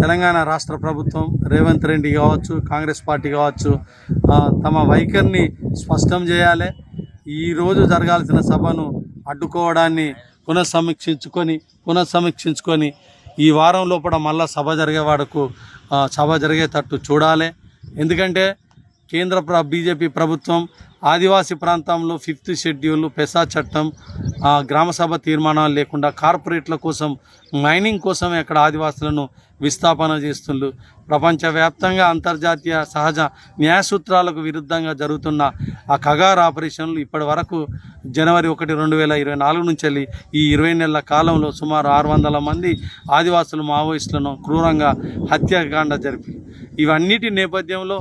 తెలంగాణ రాష్ట్ర ప్రభుత్వం రేవంత్ రెడ్డి కావచ్చు కాంగ్రెస్ పార్టీ కావచ్చు తమ వైఖరిని స్పష్టం చేయాలి. ఈరోజు జరగాల్సిన సభను అడ్డుకోవడాన్ని పునఃసమీక్షించుకొని పునఃసమీక్షించుకొని ఈ వారం లోపల మళ్ళా సభ జరిగే వాడకు సభ జరిగేటట్టు చూడాలి. ఎందుకంటే కేంద్ర ప్ర బీజేపీ ప్రభుత్వం ఆదివాసీ ప్రాంతంలో ఫిఫ్త్ షెడ్యూల్ పెసా చట్టం గ్రామసభ తీర్మానాలు లేకుండా కార్పొరేట్ల కోసం మైనింగ్ కోసం అక్కడ ఆదివాసులను విస్థాపన చేస్తుండ్రు. ప్రపంచవ్యాప్తంగా అంతర్జాతీయ సహజ న్యాయ సూత్రాలకు విరుద్ధంగా జరుగుతున్న ఆ కగార్ ఆపరేషన్లు ఇప్పటి వరకు జనవరి ఒకటి రెండు వేల ఇరవై నాలుగు నుంచి వెళ్ళి ఈ ఇరవై నెలల కాలంలో సుమారు ఆరు వందల మంది ఆదివాసులు మావోయిస్టులను క్రూరంగా హత్యాకాండ జరిపి ఇవన్నిటి నేపథ్యంలో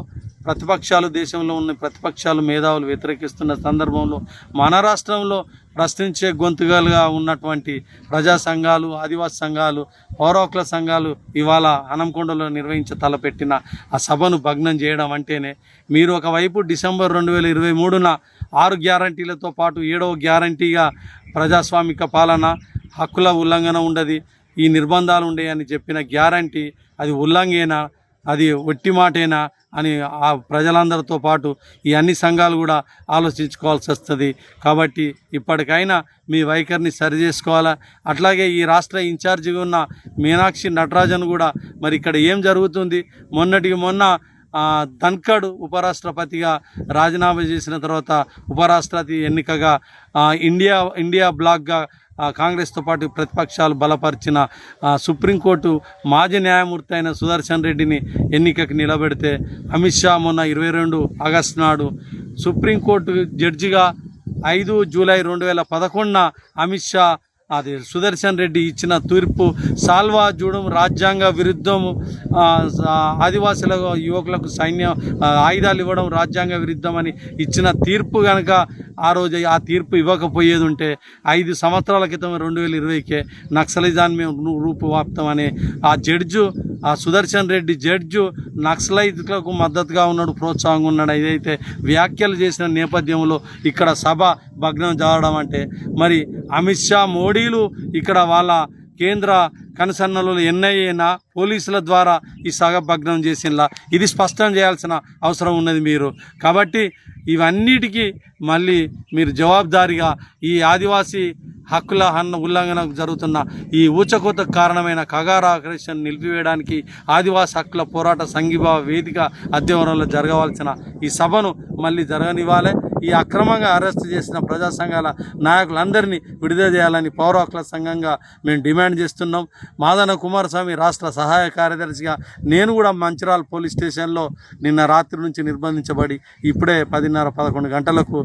ప్రతిపక్షాలు దేశంలో ఉన్న ప్రతిపక్షాలు మేధావులు వ్యతిరేకిస్తున్న సందర్భంలో మన రాష్ట్రంలో ప్రశ్నించే గొంతుగాలుగా ఉన్నటువంటి ప్రజా సంఘాలు ఆదివాసీ సంఘాలు పౌర సంఘాలు ఇవాళ హనంకొండలో నిర్వహించ తలపెట్టిన ఆ సభను భగ్నం చేయడం అంటేనే మీరు ఒకవైపు డిసెంబర్ రెండు వేల ఇరవై మూడున ఆరు గ్యారంటీలతో పాటు ఏడవ గ్యారంటీగా ప్రజాస్వామిక పాలన హక్కుల ఉల్లంఘన ఉండదు ఈ నిర్బంధాలు ఉండేయని చెప్పిన గ్యారంటీ అది ఉల్లంఘన అది ఒట్టి మాటేనా అని ఆ ప్రజలందరితో పాటు ఈ అన్ని సంఘాలు కూడా ఆలోచించుకోవాల్సి వస్తుంది. కాబట్టి ఇప్పటికైనా మీ వైఖరిని సరి చేసుకోవాలా? అట్లాగే ఈ రాష్ట్ర ఇన్ఛార్జిగా ఉన్న మీనాక్షి నటరాజన్ కూడా మరి ఇక్కడ ఏం జరుగుతుంది? మొన్నటికి మొన్న ధన్కడ్ ఉపరాష్ట్రపతిగా రాజీనామా చేసిన తర్వాత ఉపరాష్ట్రపతి ఎన్నికగా ఇండియా ఇండియా బ్లాక్గా కాంగ్రెస్తో పాటు ప్రతిపక్షాలు బలపరిచిన సుప్రీంకోర్టు మాజీ న్యాయమూర్తి అయిన సుదర్శన్ రెడ్డిని ఎన్నికకు నిలబెడితే అమిత్ షా మొన్న ఇరవై రెండు ఆగస్టు నాడు సుప్రీంకోర్టు జడ్జిగా ఐదు జూలై రెండు వేల పదకొండున అమిత్ షా అది సుదర్శన్ రెడ్డి ఇచ్చిన తీర్పు సాల్వా జూడం రాజ్యాంగ విరుద్ధము ఆదివాసుల యువకులకు సైన్యం ఆయుధాలు ఇవ్వడం రాజ్యాంగ విరుద్ధమని ఇచ్చిన తీర్పు కనుక ఆ రోజు ఆ తీర్పు ఇవ్వకపోయేది ఉంటే ఐదు సంవత్సరాల క్రితం రెండు వేల ఇరవైకే నక్సలిజాన్ని మేము రూపువాప్తం అనే ఆ జడ్జు ఆ సుదర్శన్ రెడ్డి జడ్జు నక్సలైట్లకు మద్దతుగా ఉన్నాడు ప్రోత్సాహంగా ఉన్నాడు. ఏదైతే వ్యాఖ్యలు చేసిన నేపథ్యంలో ఇక్కడ సభ భగ్నం జరగడం అంటే మరి అమిత్ షా మోడీలు ఇక్కడ వాళ్ళ కేంద్ర కనసన్నలు ఎన్ఐఏనా పోలీసుల ద్వారా ఈ సగ భగ్నం చేసినలా ఇది స్పష్టం చేయాల్సిన అవసరం ఉన్నది మీరు. కాబట్టి ఇవన్నిటికీ మళ్ళీ మీరు జవాబుదారీగా ఈ ఆదివాసీ హక్కుల హన్న ఉల్లంఘన జరుగుతున్న ఈ ఊచకోత కారణమైన కగారా ఆకర్షణ నిలిపివేయడానికి ఆదివాసీ హక్కుల పోరాట సంఘీభావ వేదిక అధ్యయనంలో జరగవలసిన ఈ సభను మళ్ళీ జరగనివ్వాలి. ఈ అక్రమంగా అరెస్ట్ చేసిన ప్రజా సంఘాల నాయకులందరినీ విడుదల చేయాలని పౌర హక్కుల సంఘంగా మేము డిమాండ్ చేస్తున్నాం. మాదన కుమారస్వామి రాష్ట్ర సహాయ కార్యదర్శిగా నేను కూడా మంచిర్యాల పోలీస్ స్టేషన్లో నిన్న రాత్రి నుంచి నిర్బంధించబడి ఇప్పుడే పదిన్నర పదకొండు గంటలకు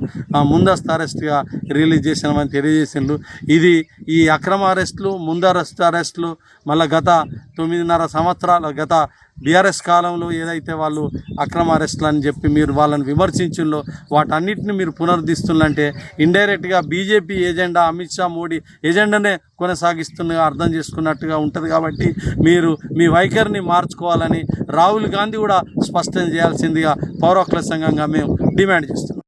ముందస్తు అరెస్ట్గా రిలీజ్ చేసినామని తెలియజేసిండ్రు. ఇది ఈ అక్రమ అరెస్టులు ముందరస్తు అరెస్టులు మళ్ళీ గత తొమ్మిదిన్నర సంవత్సరాల గత బీఆర్ఎస్ కాలంలో ఏదైతే వాళ్ళు అక్రమ అరెస్టులు అని చెప్పి మీరు వాళ్ళని విమర్శించుల్లో వాటన్నిటిని మీరు పునరుద్ధరిస్తుందంటే ఇండైరెక్ట్గా బీజేపీ ఏజెండా అమిత్ షా మోడీ ఏజెండానే కొనసాగిస్తున్నగా అర్థం చేసుకున్నట్టుగా ఉంటుంది కాబట్టి మీరు మీ వైఖరిని మార్చుకోవాలని రాహుల్ గాంధీ కూడా స్పష్టం చేయాల్సిందిగా పౌర సంఘంగా మేము డిమాండ్ చేస్తున్నాం.